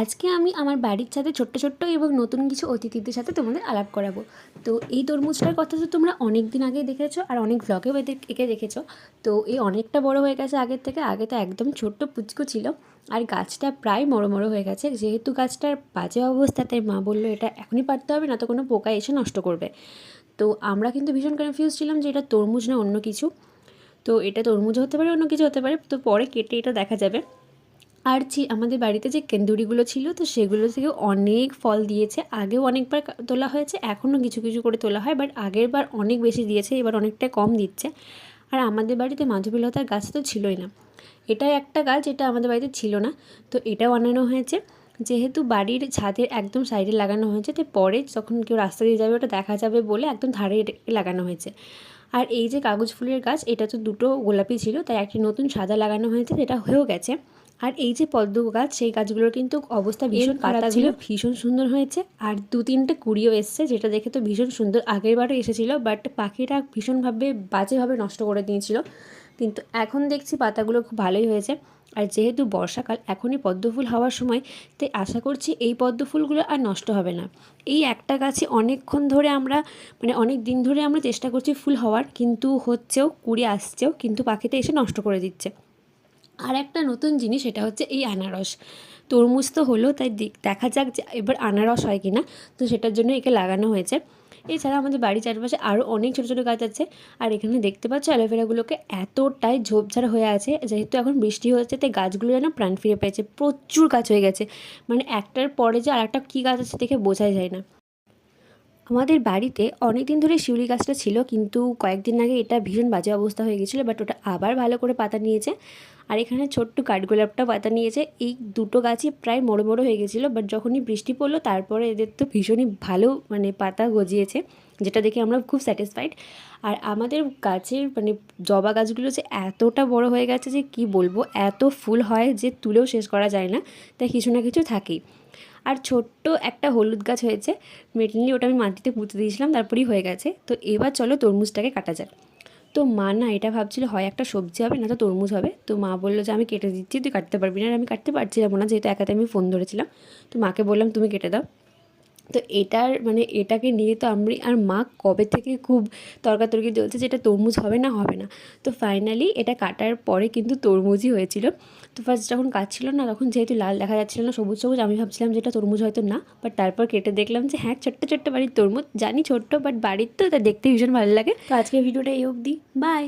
আজকে আমি আমার বাড়ির ছাদে ছোট্ট ছোট্ট এবং নতুন কিছু অতিথিদের সাথে তোমাদের আলাপ করাবো। তো এই তরমুজটার কথা তো তোমরা অনেক দিন আগেই দেখেছ আর অনেক ব্লগেও এদের একে দেখেছ। তো এই অনেকটা বড় হয়ে গেছে আগের থেকে, আগে তো একদম ছোট্ট পুচকু ছিল আর গাছটা প্রায় মরো মরো হয়ে গেছে। যেহেতু গাছটার বাজে অবস্থা, তাই মা বলল, এটা এখনই পারতে হবে, না তো কোনো পোকা এসে নষ্ট করবে। তো আমরা কিন্তু ভীষণ কনফিউজ ছিলাম যে এটা তরমুজ না অন্য কিছু। তো এটা তরমুজ হতে পারে, অন্য কিছু হতে পারে। তো পরে কেটে এটা দেখা যাবে। আর আমাদের বাড়িতে যে কেন্দুরিগুলো ছিল, তো সেগুলো থেকে অনেক ফল দিয়েছে। আগেও অনেকবার তোলা হয়েছে, এখনও কিছু কিছু করে তোলা হয়, বাট আগের বার অনেক বেশি দিয়েছে, এবার অনেকটা কম দিচ্ছে। আর আমাদের বাড়িতে মাধবীলতার গাছ তো ছিলই না। এটা একটা গাছ যেটা আমাদের বাড়িতে ছিল না। তো এটাও আনানো হয়েছে। যেহেতু বাড়ির ছাদের একদম সাইডে লাগানো হয়েছে তো পরে যখন কেউ রাস্তা দিয়ে যাবে, ওটা দেখা যাবে বলে একদম ধারে এটা লাগানো হয়েছে। আর এই যে কাগজ ফুলের গাছ, এটা তো দুটো গোলাপি ছিল, তাই একটি নতুন সাদা লাগানো হয়েছে, যেটা হয়েও গেছে। আর এই যে পদ্ম গাছ সেই গাছগুলোর কিন্তু অবস্থা ভীষণ পাতাগুলো ভীষণ সুন্দর হয়েছে। আর দু তিনটে কুড়িও এসছে যেটা দেখে তো ভীষণ সুন্দর। আগের বারও এসেছিল বাট পাখিটা ভীষণভাবে বাজেভাবে নষ্ট করে দিয়েছিল। কিন্তু এখন দেখছি পাতাগুলো খুব ভালোই হয়েছে। আর যেহেতু বর্ষাকাল এখনই পদ্ম ফুল হওয়ার সময় তাই আশা করছি এই পদ্ম ফুলগুলো আর নষ্ট হবে না। এই একটা গাছে অনেকক্ষণ ধরে আমরা মানে অনেক দিন ধরে আমরা চেষ্টা করছি ফুল হওয়ার কিন্তু হচ্ছেও কুড়ি আসছেও কিন্তু পাখিতে এসে নষ্ট করে দিচ্ছে। আর একটা নতুন জিনিস এটা হচ্ছে এই আনারস। তরমুজ তো হলো, তাই দেখ- যাক যে এবার আনারস হয় কি না তো সেটার জন্য একে লাগানো হয়েছে। এছাড়া আমাদের বাড়ির চারপাশে আরও অনেক ছোটো ছোটো গাছ আছে। আর এখানে দেখতে পাচ্ছ অ্যালোভেরাগুলোকে এতটাই ঝোপঝাড় হয়ে আছে, যেহেতু এখন বৃষ্টি হচ্ছে, তাই গাছগুলো যেন প্রাণ ফিরে পেয়েছে। প্রচুর গাছ হয়ে গেছে। মানে একটার পরে যে আর একটা কী গাছ আছে দেখে বোঝাই যায় না। আমাদের বাড়িতে অনেক দিন ধরে শিউলি গাছটা ছিল, কিন্তু কয়েকদিন আগে এটা ভীষণ বাজে অবস্থা হয়ে গেছিল বাট ওটা আবার ভালো করে পাতা নিয়েছে। আর এখানে ছোট্ট কাঠগোলাপটা পাতা নিয়েছে। এই দুটো গাছই প্রায় বড়ো বড়ো হয়ে গেছিল বাট যখনই বৃষ্টি পড়ল, তারপরে এদের তো ভীষণই ভালো মানে পাতা গজিয়েছে, যেটা দেখে আমরা খুব স্যাটিসফাইড আর আমাদের গাছের মানে জবা গাছগুলো যে এতটা বড় হয়ে গেছে যে কি বলব, এত ফুল হয় যে তুলেও শেষ করা যায় না, তাই কিছু না কিছু থাকেই। আর ছোট্ট একটা হলুদ গাছ হয়েছে মেনলি ওটা আমি মাটিতে পুঁতে দিয়েছিলাম, তারপরেই হয়ে গেছে। তো এবার চলো তরমুজটাকে কাটা যাক। তো মা না এটা ভাবছিল, হয় একটা সবজি হবে, না তো তরমুজ হবে। তো মা বলল যে, আমি কেটে দিচ্ছি, তুই কাটতে পারবি। না আর আমি কাটতে পারছিলাম না, যেহেতু একাতে আমি ফোন ধরেছিলাম। তো মাকে বললাম, তুমি কেটে দাও। তো এটার মানে এটাকে নিয়ে তো আমি আর মা কবে থেকে খুব তর্কাতর্কি চলছে যে এটা তরমুজ হবে না হবে না। তো ফাইনালি এটা কাটার পরে কিন্তু তরমুজই হয়েছিল। তো ফার্স্ট যখন কাটছিল না, তখন যেহেতু লাল দেখা যাচ্ছিল না, সবুজ সবুজ, আমি ভাবছিলাম যে এটা তরমুজ হয়তো না বাট তারপর কেটে দেখলাম যে হ্যাঁ ছোট্ট ছোট্ট বাড়ির তরমুজ। জানি ছোট্ট বাট বাড়ির তো তা দেখতে ভীষণ ভালো লাগে। তো আজকের ভিডিওটা এই অবধি। বাই